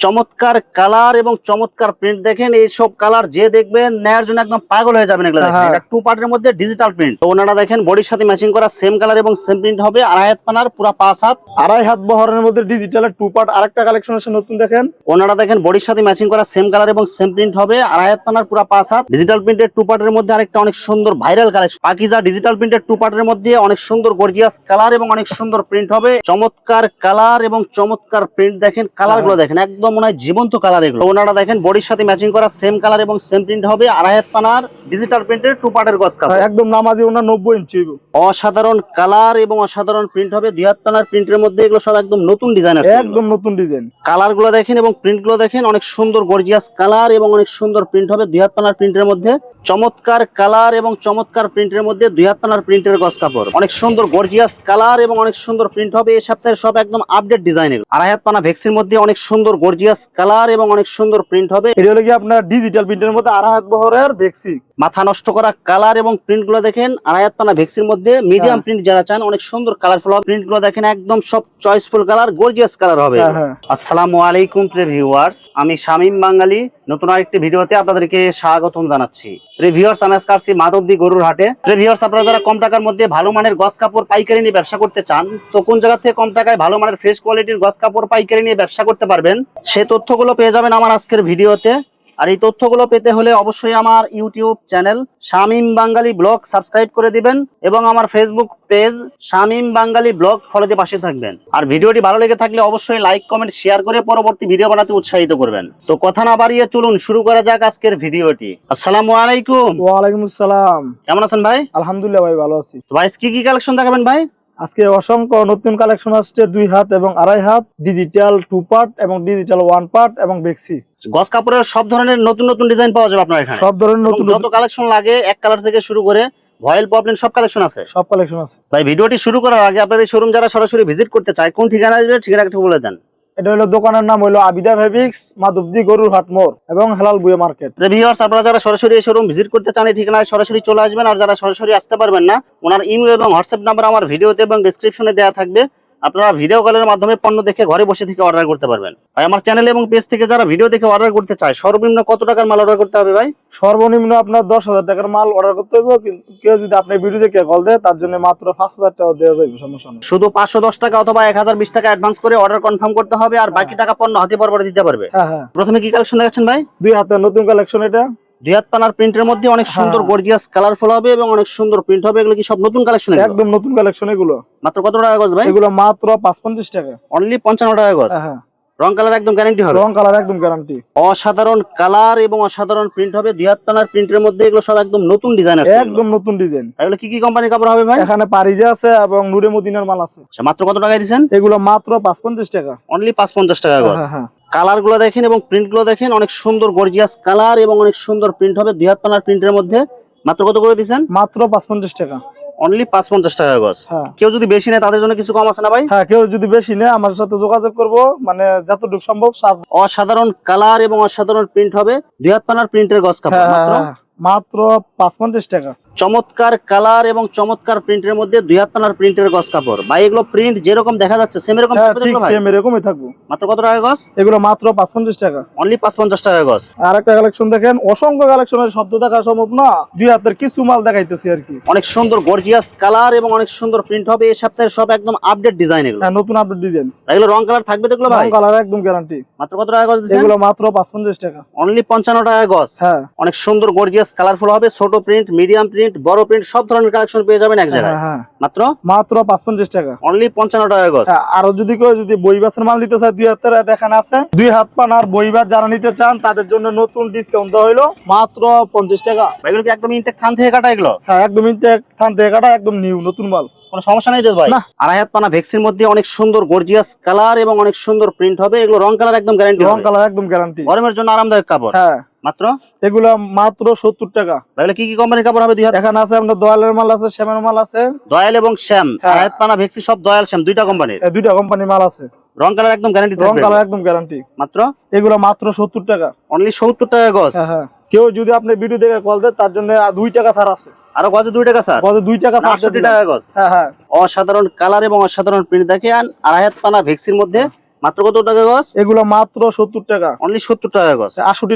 চমৎকার কালার এবং চমৎকার প্রিন্ট দেখেন এই সব কালার যে দেখবেন নেয়ার জন্য একদম পাগল হয়ে যাবেন এগুলো হ্যাঁ। এটা টু পার্টের মধ্যে ডিজিটাল প্রিন্ট তো ওনারা দেখেন বডির সাথে ম্যাচিং করা সেম কালার এবং সেম প্রিন্ট হবে আড়াই হাত পানার পুরা পাঁচ হাত। আড়াই হাত বহরের মধ্যে ডিজিটালের টু পার্ট আরেকটা কালেকশন আছে নতুন দেখেন। ওনারা দেখেন বডির সাথে ম্যাচিং করা সেম কালার এবং সেম প্রিন্ট হবে আড়াই হাত পানার পুরা পাঁচ হাত। ডিজিটাল প্রিন্টের টু পার্টের মধ্যে আরেকটা অনেক সুন্দর ভাইরাল কালেকশন পাকিজা ডিজিটাল প্রিন্টের টু পার্টের মধ্যে অনেক সুন্দর গর্জিয়াস কালার এবং অনেক সুন্দর প্রিন্ট হবে। চমৎকার কালার এবং চমৎকার প্রিন্ট দেখেন কালারগুলো দেখেন একদম মনে হয় জীবন্ত কালার এগুলো। ওনারা দেখেন বডির সাথে ম্যাচিং করা সেম কালার এবং সেম প্রিন্ট হবে। আড়াই হাত পানার ডিজিটাল প্রিন্টের টু পার্টের গস কাপড়। একদম নামাজি ওনার নব্বই ইঞ্চি অসাধারণ কালার এবং অসাধারণ প্রিন্ট হবে। দুই হাত পানার প্রিন্টের মধ্যে এগুলো সব একদম নতুন ডিজাইন আছে একদম নতুন ডিজাইন কালারগুলো দেখেন এবং প্রিন্টগুলো দেখেন অনেক সুন্দর গর্জিয়াস কালার এবং অনেক সুন্দর প্রিন্ট হবে। দুই হাত পানার প্রিন্টের মধ্যে চমৎকার কালার এবং চমৎকার প্রিন্টের মধ্যে দুই হাত পানার প্রিন্টের গস কাপড়। অনেক সুন্দর গর্জিয়াস কালার এবং অনেক সুন্দর প্রিন্ট হবে। এই সপ্তাহের সব একদম আপডেট ডিজাইনের আড়াই হাত পানা ভেক্সির মধ্যে অনেক সুন্দর গর্জিয়াস কালার এবং অনেক সুন্দর প্রিন্ট হবে। এটা হলো কি আপনার ডিজিটাল প্রিন্টের মধ্যে আড়াই বহরের বেক্সি মাথা নষ্ট করা কালার এবং প্রিন্টগুলো দেখেন আড়াই হাত পানা ভেক্সির মধ্যে মিডিয়াম হ্যাঁ। প্রিন্ট যারা চান অনেক সুন্দর কালারফুল হবে। প্রিন্টগুলো দেখেন একদম সব চয়েসফুল কালার গর্জিয়াস কালার হবে। হ্যাঁ হ্যাঁ। আসসালামু আলাইকুম প্রিয় ভিউয়ার্স আমি শামীম বাঙালি নতুন আরেকটি ভিডিওতে আপনাদেরকে স্বাগতম জানাচ্ছি। রিভিউয়ার্স আমি আজকে আসছি মাধবদী গরুর হাটে। রিভিউয়ার্স আপনারা যারা কম টাকার মধ্যে ভালো মানের গস কাপড় পাইকারি নিয়ে ব্যবসা করতে চান তো কোন জায়গা থেকে কম টাকায় ভালো মানের ফ্রেশ কোয়ালিটির গস কাপড় পাইকারি নিয়ে ব্যবসা করতে পারবেন সে তথ্যগুলো পেয়ে যাবেন আমার আজকের ভিডিওতে। আর এই তথ্যগুলো পেতে হলে অবশ্যই আমার YouTube channel Shamim Bangali blog subscribe করে দিবেন এবং আমার Facebook page Shamim Bangali blog follow দিয়ে পাশে থাকবেন। আর ভিডিওটি ভালো লেগে থাকলে অবশ্যই লাইক কমেন্ট শেয়ার করে পরবর্তী ভিডিও বানাতে উৎসাহিত করবেন। তো কথা না বাড়িয়ে চলুন শুরু করা যাক আজকের ভিডিওটি। আসসালামু আলাইকুম। ওয়ালাইকুম আসসালাম। কেমন আছেন ভাই? আলহামদুলিল্লাহ ভাই ভালো আছি। তো ভাই কি কি কালেকশন দেখাবেন ভাই? আজকে অসংখ্য নতুন কালেকশন আসছে দুই হাত এবং আড়াই হাত ডিজিটাল টু পার্ট এবং ডিজিটাল ওয়ান পার্ট এবং বেক্সি গস কাপড়ের সব ধরনের নতুন নতুন ডিজাইন পাওয়া যাবে আপনার এখানে। সব ধরনের নতুন যত কালেকশন লাগে এক কালার থেকে শুরু করে ভয়েল সব কালেকশন আছে। সব কালেকশন আছে। ভাই ভিডিওটি শুরু করার আগে আপনার এই শোরুম যারা সরাসরি ভিজিট করতে চায় কোন ঠিকানা আসবে ঠিকানা একটু বলে দেন। এটা হলো দোকানের নাম হলো আবিদা ফেব্রিক্স, মাধবদী গরুর হাট এবং হেলাল বুয়ে মার্কেট। ভিউয়ার্স আপনারা যারা সরাসরি এই শোরুম ভিজিট করতে চান ঠিকানায় সরাসরি চলে আসবেন। আর যারা সরাসরি আসতে পারবেন না, ওনার ইমেল এবং হোয়াটসঅ্যাপ নাম্বার আমার ভিডিওতে এবং ডিসক্রিপশনে দেওয়া থাকবে। আপনারা ভিডিও কলের মাধ্যমে পণ্য দেখে ঘরে বসে থেকে অর্ডার করতে পারবেন। ভাই আমার চ্যানেল এবং পেজ থেকে যারা ভিডিও দেখে অর্ডার করতে চায় সর্বনিম্ন কত টাকার মাল অর্ডার করতে হবে ভাই? সর্বনিম্ন আপনার দশ হাজার টাকার মাল অর্ডার করতে হবে কিন্তু কেউ যদি আপনি ভিডিও দেখে কল দেয় তার জন্য মাত্র পাঁচ হাজার টাকা দেওয়া যাবে সমস্যা নেই। শুধু পাঁচশো দশ টাকা অথবা এক হাজার বিশ টাকা অ্যাডভান্স করে অর্ডার কনফার্ম করতে হবে আর বাকি টাকা পণ্য হাতে পরপর দিতে পারবে। হ্যাঁ হ্যাঁ। প্রথমে কি কালেকশন দেখাচ্ছেন ভাই? দুই হাতের নতুন কালেকশন এটা। দুই হাত পানার প্রিন্টের মধ্যে অনেক সুন্দর হ্যাঁ। গর্জিয়াস কালারফুল হবে এবং অনেক সুন্দর প্রিন্ট হবে। এগুলো কি সব নতুন কালেকশন একদম নতুন কালেকশন এগুলো। মাত্র কত টাকা গজ ভাই? এগুলো মাত্র পাঁচ পঞ্চাশ টাকা। অনলি পঞ্চান্ন টাকা গজ? হ্যাঁ হ্যাঁ। রং কালার একদম গ্যারান্টি হবে? রং কালার একদম গ্যারান্টি অসাধারণ কালার এবং অসাধারণ প্রিন্ট হবে। দুই হাত প্রিন্টের মধ্যে এগুলো সব একদম নতুন ডিজাইন আছে একদম নতুন ডিজাইন এগুলো কি কি কোম্পানির কাপড় হবে ভাই? এখানে পারিজা আছে এবং নুরে মদিনার মাল আছে। আচ্ছা, মাত্র কত টাকায় দিচ্ছেন এগুলো মাত্র পাঁচ পঞ্চাশ টাকা। অনলি পাঁচ পঞ্চাশ টাকা গজ। হ্যাঁ। হ্যাঁ কালারগুলো দেখেন এবং প্রিন্টগুলো দেখেন অনেক সুন্দর গর্জিয়াস কালার এবং অনেক সুন্দর প্রিন্ট হবে। দুই হাত পানার প্রিন্টের মধ্যে মাত্র কত করে দিচ্ছেন মাত্র পাঁচ পঞ্চাশ টাকা। অনলি পাঁচ পঞ্চাশ টাকা গজ। হ্যাঁ। কেউ যদি বেশি নেয় তাদের জন্য কিছু কম আছে না ভাই? হ্যাঁ কেউ যদি বেশি নেয় আমার সাথে যোগাযোগ করব। মানে যতটুকু সম্ভব অসাধারণ কালার এবং অসাধারণ প্রিন্ট হবে। দুই হাত পানার প্রিন্টের গজ কাপড় হ্যাঁ, মাত্র? হ্যাঁ, মাত্র পাঁচ পঞ্চাশ টাকা। চমৎকার কালার এবং চমৎকার প্রিন্টের মধ্যে দুই হাত পানার প্রিন্টের গজ কাপড়। ভাই এগুলো প্রিন্ট যেরকম দেখা যাচ্ছে সেম এরকম হ্যাঁ ঠিক সেম এরকমই থাকব। মাত্র কত টাকা গজ এগুলো মাত্র পাঁচ পঞ্চাশ টাকা। অনলি পাঁচ পঞ্চাশ টাকা গজ আর একটা কালেকশন দেখেন অসংখ্য কালেকশনের শব্দ দেখা সম্ভব না। দুই হাতের কিছু মাল দেখাইতেছি আর কি। অনেক সুন্দর গর্জিয়াস কালার এবং অনেক সুন্দর প্রিন্ট হবে। এই সপ্তাহের সব একদম আপডেট ডিজাইন এগুলো। হ্যাঁ নতুন আপডেট ডিজাইন এগুলো রং কালার থাকবে তো এগুলো ভাই? কালার একদম গ্যারান্টি মাত্র কত টাকা দিচ্ছেন? এগুলো মাত্র পাঁচ পঞ্চাশ টাকা। অনলি পঞ্চান্ন টাকা গজ হ্যাঁ। অনেক সুন্দর গর্জিয়াস কালারফুল হবে ছোট প্রিন্ট মিডিয়াম প্রিন্ট বড় প্রিন্ট সব ধরনের কালেকশন পেয়ে যাবেন এক জায়গায়। হ্যাঁ। হ্যাঁ মাত্র? মাত্র পাঁচ পঞ্চাশ টাকা। অনলি পঞ্চান্ন টাকা গজ হ্যাঁ, আরও যদি কেউ যদি মাল নিতে চায় দুই দেখান আছে। দুই হাত পান আর যারা নিতে চান তাদের জন্য নতুন ডিসকাউন্ট দেওয়া হইল মাত্র পঞ্চাশ টাকা। এগুলো কি একদম ইনটেক থান থেকে কাটা এগুলো? হ্যাঁ একদম ইনটেক থান থেকে কাটা একদম নিউ নতুন মাল। কোনো সমস্যা নেই ভাই। আড়াই হাত পানা ভেক্সির মধ্যে অনেক সুন্দর গর্জিয়াস কালার এবং অনেক সুন্দর প্রিন্ট হবে। এগুলো রং কালার একদম গ্যারান্টি রং কালার একদম গ্যারান্টি গরমের জন্য আরামদায়ক কাপড়। হ্যাঁ। মাত্র? এগুলো মাত্র সত্তর টাকা। এগুলো কি কি কোম্পানির কাপড় হবে দুই হাত? এখানে আছে আপনার দয়ালের মাল আছে শ্যামের মাল আছে। দয়াল এবং শ্যাম হ্যাঁ। পানা ভেক্সি সব দয়াল শ্যাম দুইটা কোম্পানির দুইটা কোম্পানি মাল আছে। রং কালার একদম গ্যারান্টি রং কালার একদম গ্যারান্টি মাত্র? এগুলো মাত্র সত্তর টাকা। অনলি সত্তর টাকা গজ? হ্যাঁ হ্যাঁ। কেউ যদি আপনি ভিডিও দেখে কল দেয় তার জন্য আর দুই টাকা ছাড় আছে। আরও গজে দুই টাকা স্যার দুই টাকা আটষট্টি টাকা গজ। হ্যাঁ হ্যাঁ। অসাধারণ কালার এবং অসাধারণ প্রিন্ট দেখেন আড়াই হাত পানা ভেক্সির মধ্যে মাত্র কত টাকা গজ? এগুলো মাত্র সত্তর টাকা। অনলি সত্তর টাকা গজ।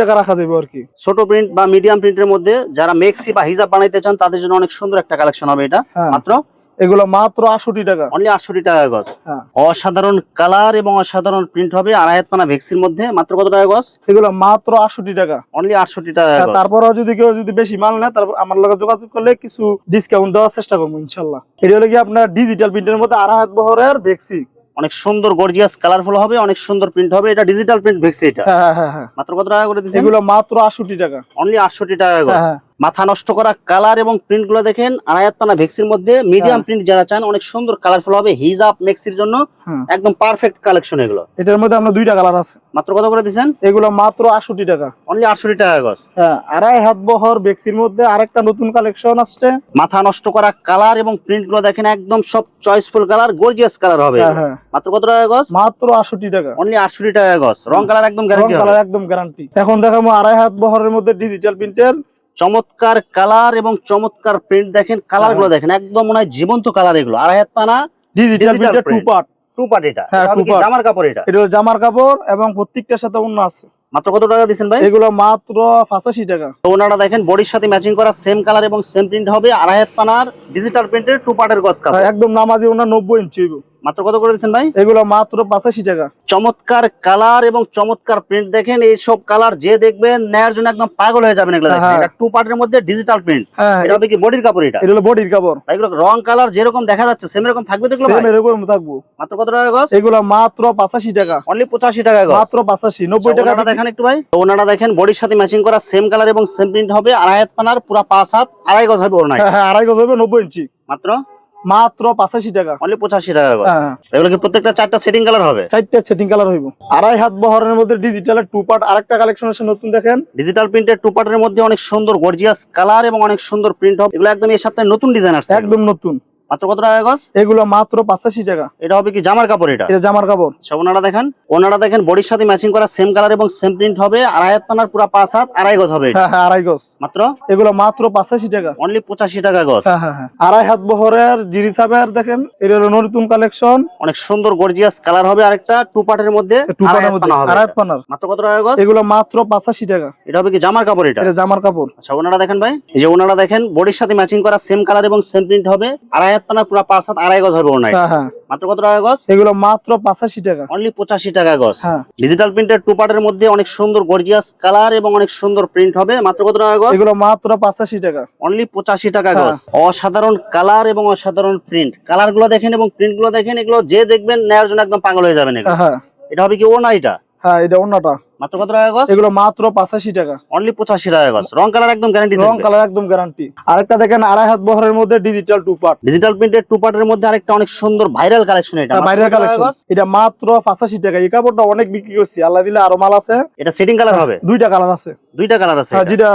টাকা রাখা যাবে আর কি। ছোট প্রিন্ট বা মিডিয়াম প্রিন্টের মধ্যে যারা মেক্সি বা হিজাব বানাইতে চান তাদের জন্য অনেক সুন্দর একটা কালেকশন হবে এটা। হ্যাঁ। মাত্র? এগুলো মাত্র আটষট্টি টাকা। অনলি আটষট্টি টাকা গজ। হ্যাঁ। অসাধারণ কালার এবং অসাধারণ প্রিন্ট হবে হাত পানা ভেক্সির মধ্যে। মাত্র কত টাকা গজ? এগুলো মাত্র আটষট্টি টাকা। অনলি আটষট্টি টাকা তারপর যদি কেউ যদি বেশি মাল নেয় তারপর আমার লগে যোগাযোগ করলে কিছু ডিসকাউন্ট দেওয়ার চেষ্টা করব ইনশাল্লাহ। এটা হলো কি আপনার ডিজিটাল প্রিন্টের মধ্যে আড়াই হাত বহরের ভেক্সি অনেক সুন্দর গর্জিয়াস কালারফুল হবে অনেক সুন্দর প্রিন্ট হবে এটা ডিজিটাল প্রিন্ট ভেক্সি এটা। হ্যাঁ হ্যাঁ হ্যাঁ মাত্র কত টাকা করে দিচ্ছে এগুলো মাত্র আটষট্টি টাকা। অনলি আটষট্টি টাকা হ্যাঁ। মাথা নষ্ট করা কালার এবং প্রিন্টগুলো দেখেন আড়াই হাত ভেক্সির মধ্যে মিডিয়াম হ্যাঁ। প্রিন্ট যারা চান অনেক সুন্দর কালারফুল হবে হিজাব মেক্সির জন্য হ্যাঁ। একদম পারফেক্ট কালেকশন এগুলো। এটার মধ্যে আপনার দুইটা কালার আছে। মাত্র কত করে দিচ্ছেন এগুলো মাত্র আটষট্টি টাকা। অনলি আটষট্টি টাকা গজ। হ্যাঁ আড়াই হাত বহর বেক্সির মধ্যে আরেকটা নতুন কালেকশন আসছে। মাথা নষ্ট করা কালার এবং প্রিন্টগুলো দেখেন একদম সব চয়েসফুল কালার গর্জিয়াস কালার হবে হ্যাঁ মাত্র কত টাকা গজ? মাত্র আটষট্টি টাকা। অনলি আটষট্টি টাকা গজ। রং কালার একদম গ্যারান্টি কালার একদম গ্যারান্টি এখন দেখাবো আড়াই হাত বহরের মধ্যে ডিজিটাল প্রিন্টের চমৎকার কালার এবং চমৎকার প্রিন্ট দেখেন কালারগুলো দেখেন একদম মনে হয় জীবন্ত কালার এগুলো। আড়াই হাত পানা ডিজিটাল প্রিন্টের টু। পার্ট টু পার্ট এটা। হ্যাঁ। জামার কাপড় এটা? এটা জামার কাপড় এবং প্রত্যেকটার সাথে অন্য আছে। মাত্র কত টাকা দিচ্ছেন ভাই? এগুলো মাত্র পঁচাশি টাকা। ওনারা দেখেন বডির সাথে ম্যাচিং করা সেম কালার এবং সেম প্রিন্ট হবে। আড়াই হাত পানার ডিজিটাল প্রিন্টের টু পার্টের গজ কাপড়। হ্যাঁ, একদম নামাজি ওনার নব্বই ইঞ্চি। মাত্র কত করে দিচ্ছেন ভাই? এগুলো মাত্র পঁচাশি টাকা। চমৎকার কালার এবং চমৎকার প্রিন্ট দেখেন এই সব কালার যে দেখবেন নেয়ার জন্য একদম পাগল হয়ে যাবেন এগুলো হ্যাঁ। এটা টু পার্টের মধ্যে ডিজিটাল প্রিন্ট হ্যাঁ। এটা হবে কি বডির কাপড় এটা? এটা হলো বডির কাপড়। এগুলো রং কালার যেরকম দেখা যাচ্ছে সেম এরকম থাকবে তো এগুলো সেম? এরকম থাকব। মাত্র কত টাকা গজ? এগুলো মাত্র পঁচাশি টাকা। অনলি পঁচাশি টাকা গজ। মাত্র পঁচাশি নব্বই টাকা দেখেন একটু ভাই। ওনারা দেখেন বডির সাথে ম্যাচিং করা সেম কালার এবং সেম প্রিন্ট হবে আড়াই হাত পানার পুরা পাঁচ হাত আড়াই গজ হবে ওনার হ্যাঁ আড়াই গজ হবে নব্বই ইঞ্চি। মাত্র? মাত্র পঁচাশি টাকা। অনলি পঁচাশি টাকা হ্যাঁ হ্যাঁ। এগুলো কি প্রত্যেকটা চারটা সেটিং কালার হবে? চারটা সেটিং কালার হইব। আড়াই হাত বহরের মধ্যে ডিজিটাল টু পার্ট আরেকটা কালেকশন আছে নতুন দেখেন। ডিজিটাল প্রিন্টের টু পার্টের মধ্যে অনেক সুন্দর গর্জিয়াস কালার এবং অনেক সুন্দর প্রিন্ট হবে। এগুলো একদম এই সপ্তাহে নতুন ডিজাইন আসছে। একদম নতুন। মাত্র কত টাকা গজ? এগুলো মাত্র পঁচাশি টাকা। এটা হবে কি জামার কাপড় এটা? এটা জামার কাপড়। আচ্ছা ওনারা দেখেন ওনারা দেখেন বডির সাথে ম্যাচিং করা সেম কালার এবং সেম প্রিন্ট হবে আড়াই হাত পানার পুরা পাঁচ হাত আড়াই গজ হবে। হ্যাঁ হ্যাঁ আড়াই গজ। মাত্র? এগুলো মাত্র পঁচাশি টাকা। অনলি পঁচাশি টাকা গজ। হ্যাঁ হ্যাঁ আড়াই হাত বহরের জিরি সাবের দেখেন এটা হলো নতুন কালেকশন অনেক সুন্দর গর্জিয়াস কালার হবে আরেকটা টু পার্টের মধ্যে টু পার্টের মধ্যে আড়াই। পানার। মাত্র কত টাকা গজ? এগুলো মাত্র পঁচাশি টাকা। এটা হবে কি জামার কাপড় এটা? এটা জামার কাপড়। আচ্ছা ওনারা দেখেন ভাই এই যে ওনারা দেখেন বডির সাথে ম্যাচিং করা সেম কালার এবং সেম প্রিন্ট হবে আড়াই হাত পানা পুরা পাঁচ হাত আড়াই গজ হবে ওনার হ্যাঁ হ্যাঁ। মাত্র কত টাকা গজ? এগুলো মাত্র পঁচাশি টাকা। অনলি পঁচাশি টাকা গজ। হ্যাঁ। ডিজিটাল প্রিন্টের টু পার্টের মধ্যে অনেক সুন্দর গর্জিয়াস কালার এবং অনেক সুন্দর প্রিন্ট হবে। মাত্র কত টাকা গজ? এগুলো মাত্র পঁচাশি টাকা। অনলি পঁচাশি টাকা। গজ। অসাধারণ কালার এবং অসাধারণ প্রিন্ট কালারগুলো দেখেন এবং প্রিন্টগুলো দেখেন এগুলো যে দেখবেন নেওয়ার জন্য একদম পাগল হয়ে যাবেন এটা হবে কি ও না এটা? হ্যাঁ এটা অন্যটা মাত্র কত টাকা গজ? এগুলো মাত্র পঁচাশি টাকা। অনলি পঁচাশি টাকা গজ। রং কালার একদম গ্যারান্টি রং কালার একদম গ্যারান্টি আরেকটা দেখেন আড়াই হাত বহরের মধ্যে ডিজিটাল টু পার্ট ডিজিটাল প্রিন্টের টু পার্টের মধ্যে আরেকটা অনেক সুন্দর ভাইরাল কালেকশন এটা। কত টাকা কালেকশন এটা মাত্র পঁচাশি টাকা। এই কাপড়টা অনেক বিক্রি করছি। আল্লাহ দিলে আরও মাল আছে। এটা সেটিং কালার হবে? দুইটা কালার আছে। দুইটা কালার আছে হ্যাঁ যেটা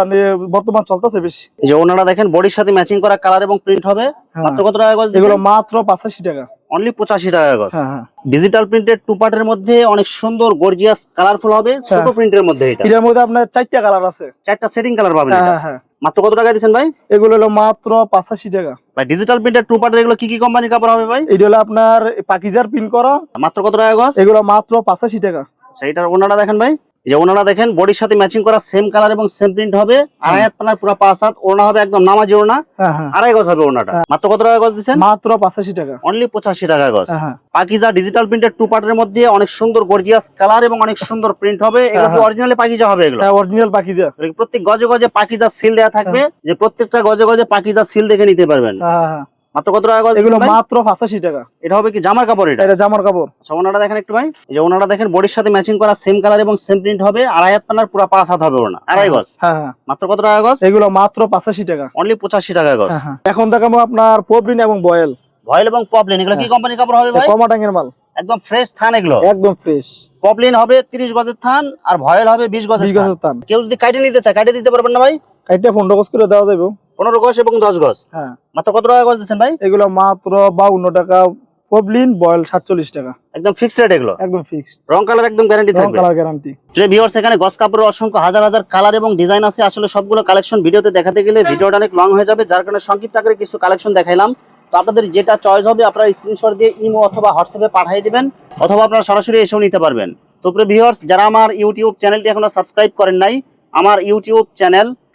বর্তমান চলতেছে বেশি। এই যে ওনারা দেখেন বডির সাথে ম্যাচিং করা কালার এবং প্রিন্ট হবে। হ্যাঁ। মাত্র কত টাকা গজ এগুলো মাত্র পঁচাশি টাকা। অনলি পঁচাশি টাকা হ্যাঁ হ্যাঁ। ডিজিটাল প্রিন্টের টু পার্টের মধ্যে অনেক সুন্দর গর্জিয়াস কালারফুল হবে। ছোট হ্যাঁ। প্রিন্টের মধ্যে এটা? এটার মধ্যে আপনার চারটা কালার আছে। চারটা সেটিং কালার পাবেন হ্যাঁ এটা? হ্যাঁ হ্যাঁ। মাত্র কত টাকা দিচ্ছেন ভাই? এগুলো হলো মাত্র পঁচাশি টাকা। ভাই ডিজিটাল প্রিন্টার টু পার্টের এগুলো কি কি কোম্পানির কাপড় হবে ভাই? এটা হলো আপনার পাকিজার প্রিন্ট করা। মাত্র কত টাকা গজ? এগুলো মাত্র পঁচাশি টাকা। সেইটার ওনাটা ওনারা দেখেন ভাই। যে ওনারা দেখেন বডির সাথে ম্যাচিং করা সেম কালার এবং সেম প্রিন্ট হবে। আড়াই হাত পানার পুরো পাঁচ হাত ওনা হবে একদম নামাজি ওনা হ্যাঁ হ্যাঁ। আড়াই গজ হবে ওনাটা হ্যাঁ। মাত্র কত টাকা গজ দিচ্ছেন? মাত্র পঁচাশি টাকা। অনলি পঁচাশি টাকা গজ। পাকিজা ডিজিটাল প্রিন্টের টু পার্টের মধ্যে অনেক সুন্দর গর্জিয়াস কালার এবং অনেক সুন্দর প্রিন্ট হবে। এগুলো কি। অরিজিনালি পাকিজা হবে এগুলো? অরিজিনাল পাকিজা। প্রত্যেক গজে গজে পাকিজা সিল দেওয়া থাকবে? যে প্রত্যেকটা গজে গজে পাকিজা সিল দেখে নিতে পারবেন। মাত্র কত টাকা এগুলো মাত্র পঁচাশি টাকা। এটা হবে কি জামার কাপড় এটা? এটা জামার কাপড়। আচ্ছা ওনারা দেখেন একটু ভাই এই যে ওনারা দেখেন বডির সাথে ম্যাচিং করা সেম কালার এবং সেম প্রিন্ট হবে আড়াই হাত পানার পুরো পাঁচ হাত হবে ওনা আড়াই গজ। হ্যাঁ হ্যাঁ। মাত্র কত টাকা গজ? এগুলো মাত্র পঁচাশি টাকা। অনলি পঁচাশি টাকা গজ। হ্যাঁ হ্যাঁ। এখন দেখাবো আপনার পবিন এবং বয়েল ভয়েল এবং পপলিন এগুলো কি কোম্পানি কাপড় হবে ভাই? কমাটাঙ্গের মাল। একদম ফ্রেশ থান এগুলো। একদম ফ্রেশ পপলিন হবে তিরিশ গজের থান আর ভয়েল হবে বিশ গজের বিশ থান। কেউ যদি কাটে নিতে চায় কাটে দিতে পারবেন না ভাই? এটা পনেরো গজ করে দেওয়া যাবে পনেরো গজ এবং দশ গজ। হ্যাঁ। মাত্র কত টাকা গজ দিচ্ছেন ভাই? এগুলো মাত্র বাউন্ন টাকা পবলিন বয়েল সাতচল্লিশ টাকা। একদম ফিক্সড রেট এগুলো? একদম ফিক্সড রং কালার একদম গ্যারান্টি থাকবে। কালার গ্যারান্টি যে ভিউয়ার্স এখানে গস কাপড়ের অসংখ্য হাজার হাজার কালার এবং ডিজাইন আছে আসলে সবগুলো কালেকশন ভিডিওতে দেখাতে গেলে ভিডিওটা অনেক লং হয়ে যাবে যার কারণে সংক্ষিপ্ত আকারে কিছু কালেকশন দেখাইলাম। তো আপনাদের যেটা চয়েস হবে আপনারা স্ক্রিনশট দিয়ে ইমো অথবা হোয়াটসঅ্যাপে পাঠিয়ে দিবেন অথবা আপনারা সরাসরি এসেও নিতে পারবেন। তো প্রিয় ভিউয়ার্স যারা আমার ইউটিউব চ্যানেলটি এখনও সাবস্ক্রাইব করেন নাই আমার YouTube channel